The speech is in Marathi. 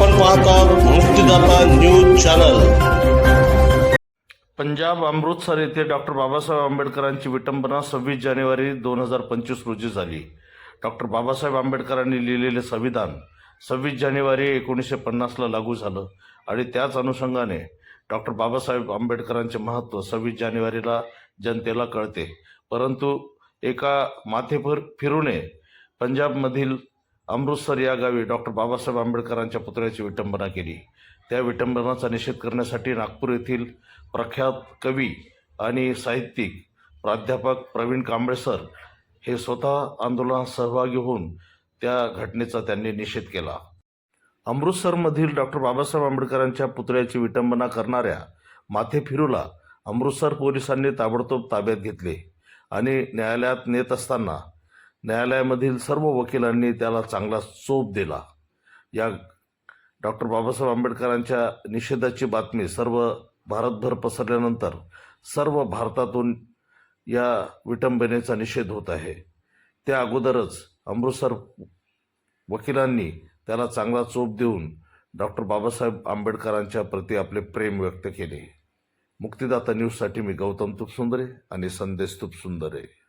पाहतात मुक्तिदाता न्यूज चॅनल. पंजाब अमृतसर येथे डॉक्टर बाबासाहेब आंबेडकरांची विटंबना सव्वीस जानेवारी दोन हजार पंचवीस रोजी झाली. डॉक्टर बाबासाहेब आंबेडकरांनी लिहिलेले संविधान सव्वीस जानेवारी एकोणीसशे पन्नासला लागू झालं आणि त्याच अनुषंगाने डॉक्टर बाबासाहेब आंबेडकरांचे महत्त्व सव्वीस जानेवारीला जनतेला कळते. परंतु एका माथेफिर फिरूने पंजाबमधील अमृतसर या गावी डॉक्टर बाबासाहेब आंबेडकरांच्या पुतळ्याची विटंबना केली. त्या विटंबनाचा निषेध करण्यासाठी नागपूर येथील प्रख्यात कवी आणि साहित्यिक प्राध्यापक प्रवीण कांबळे सर हे स्वतः आंदोलनात सहभागी होऊन त्या घटनेचा त्यांनी निषेध केला. अमृतसरमधील डॉक्टर बाबासाहेब आंबेडकरांच्या पुतळ्याची विटंबना करणाऱ्या माथे फिरूला अमृतसर पोलिसांनी ताबडतोब ताब्यात घेतले आणि न्यायालयात नेत असताना न्यायालयामधील सर्व वकिलांनी त्याला चांगला चोप दिला. या डॉक्टर बाबासाहेब आंबेडकरांच्या निषेधाची बातमी सर्व भारतभर पसरल्यानंतर सर्व भारतातून या विटंबनेचा निषेध होत आहे. त्या अगोदरच अमृतसर वकिलांनी त्याला चांगला चोप देऊन डॉक्टर बाबासाहेब आंबेडकरांच्या प्रती आपले प्रेम व्यक्त केले. मुक्तिदाता न्यूजसाठी मी गौतम तुपसुंदरे आणि संदेश तुपसुंदरे.